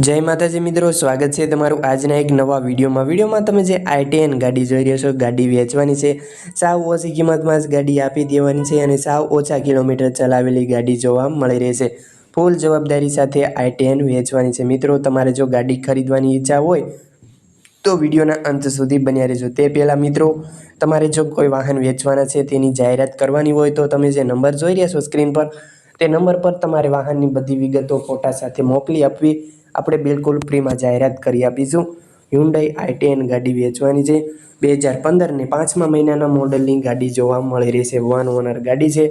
જય માતાજી મિત્રો, સ્વાગત છે તમારું આજના એક નવા વિડીયોમાં. વિડીયોમાં તમે જે આઈટીએન ગાડી જોઈ રહ્યા છો, ગાડી વેચવાની છે. સાવ ઓછી કિંમતમાં જ ગાડી આપી દેવાની છે અને સાવ ઓછા કિલોમીટર ચલાવેલી ગાડી જોવા મળી રહેશે ફૂલ જવાબદારી સાથે આઈટીએન વેચવાની છે. મિત્રો, તમારે જો ગાડી ખરીદવાની ઈચ્છા હોય તો વિડીયોના અંત સુધી બન્યા રહેજો. તે પહેલાં મિત્રો, તમારે જો કોઈ વાહન વેચવાના છે તેની જાહેરાત કરવાની હોય તો તમે જે નંબર જોઈ રહ્યા છો સ્ક્રીન પર તે નંબર પર તમારે વાહનની બધી વિગતો ફોટા સાથે મોકલી આપવી. આપણે બિલકુલ ફ્રીમાં જાહેરાત કરી આપીશું. હ્યુન્ડાઈ આઈ ટેન ગાડી વેચવાની છે. બે હજાર પંદરને પાંચમા મહિનાના મોડલની ગાડી જોવા મળી રહેશે. વન ઓનર ગાડી છે.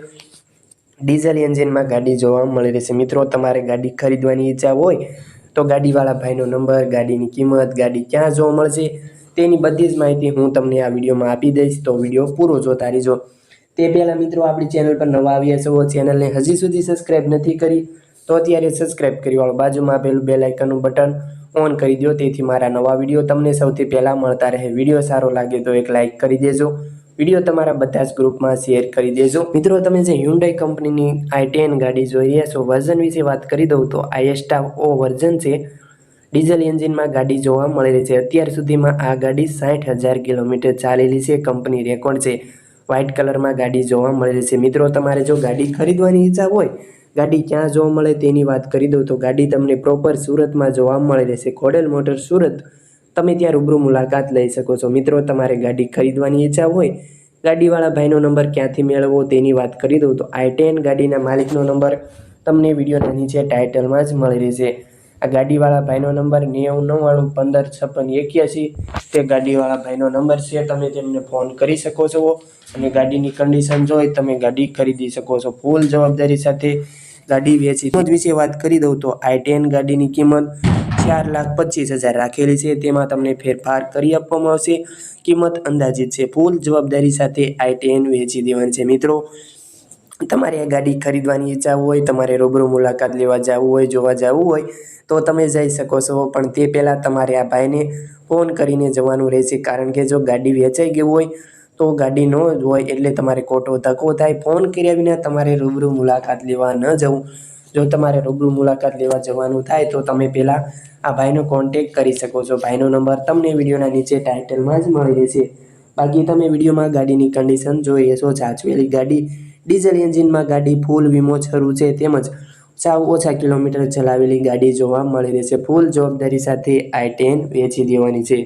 ડીઝલ એન્જિનમાં ગાડી જોવા મળી રહેશે. મિત્રો, તમારે ગાડી ખરીદવાની ઈચ્છા હોય તો ગાડીવાળા ભાઈનો નંબર, ગાડીની કિંમત, ગાડી ક્યાં જોવા મળશે તેની બધી જ માહિતી હું તમને આ વિડીયોમાં આપી દઈશ. તો વીડિયો પૂરો જોતા રહેજો. તે પહેલાં મિત્રો આપણી ચેનલ પર નવા આવ્યા છો ચેનલને હજી સુધી સબસ્ક્રાઈબ નથી કરી, તો અત્યારે સબસ્ક્રાઈબ કરી વાળો. બાજુમાં આપેલું બે લાઇકનનું બટન ઓન કરી દો, તેથી મારા નવા વીડિયો તમને સૌથી પહેલાં મળતા રહે. વીડિયો સારો લાગે તો એક લાઇક કરી દેજો. વીડિયો તમારા બધા જ ગ્રુપમાં શેર કરી દેજો. મિત્રો, તમે જે હ્યુન્ડાઈ કંપનીની આઈ ટેન ગાડી જોઈ રહ્યા છો વર્ઝન વિશે વાત કરી દઉં તો આઈએસ્ટા ઓ વર્ઝન છે. ડીઝલ એન્જિનમાં ગાડી જોવા મળેલી છે. અત્યાર સુધીમાં આ ગાડી સાઠ હજાર કિલોમીટર ચાલેલી છે. કંપની રેકોર્ડ છે. વ્હાઇટ કલરમાં ગાડી જોવા મળે છે. મિત્રો, તમારે જો ગાડી ખરીદવાની ઈચ્છા હોય, ગાડી ક્યાં જોવા મળે તેની વાત કરી દઉં તો ગાડી તમને પ્રોપર સુરતમાં જોવા મળી રહેશે. ખોડેલ મોટર સુરત. તમે ત્યાં રૂબરૂ મુલાકાત લઈ શકો છો. મિત્રો, તમારે ગાડી ખરીદવાની ઈચ્છા હોય, ગાડીવાળા ભાઈનો નંબર ક્યાંથી મેળવવો તેની વાત કરી દઉં તો આઈ ટેન ગાડીના માલિકનો નંબર તમને વિડીયોના નીચે ટાઇટલમાં જ મળી રહેશે. આ ગાડીવાળા ભાઈનો નંબર નેવું નવ્વાણું પંદર છપ્પન એક્યાસી. તે ગાડીવાળા ભાઈનો નંબર છે, તમે તેમને ફોન કરી શકો છો. અને ગાડીની કન્ડિશન જોઈ તમે ગાડી ખરીદી શકો છો. ફૂલ જવાબદારી સાથે ગાડી વેચી. કિંમત વિશે વાત કરી દઉં તો આઈ ટેન ગાડીની કિંમત ચાર લાખ પચીસ હજાર રાખેલી છે. તેમાં તમને ફેરફાર કરી આપવામાં આવશે. કિંમત અંદાજિત છે. ફૂલ જવાબદારી સાથે આઈ ટેન વેચી દેવાની છે મિત્રો. તમારે આ ગાડી ખરીદવાની ઈચ્છા હોય, તમારે રૂબરૂ મુલાકાત લેવા જવું હોય, જોવા જવું હોય, તો તમે જઈ શકો છો. પણ તે પહેલાં તમારે આ ભાઈને ફોન કરીને જવાનું રહેશે. કારણ કે જો ગાડી વેચાઈ ગઈ હોય, તો ગાડી ન હોય એટલે તમારે ખોટો ધક્કો થાય. ફોન કર્યા વિના તમારે રૂબરૂ મુલાકાત લેવા ન જવું. જો તમારે રૂબરૂ મુલાકાત લેવા જવાનું થાય, તો તમે પહેલાં આ ભાઈનો કોન્ટેક કરી શકો છો. ભાઈનો નંબર તમને વિડીયોના નીચે ટાઇટલમાં જ મળી રહેશે. બાકી તમે વિડીયોમાં ગાડીની કન્ડિશન જોઈ છો જાચવેલી ગાડી ડીઝલ એન્જિનમાં ગાડી ફૂલ વીમો શરૂ છે તેમજ સાવ ઓછા કિલોમીટર ચલાવેલી ગાડી જોવા મળી રહેશે ફૂલ જવાબદારી સાથે આઈ ટેન વેચી દેવાની છે.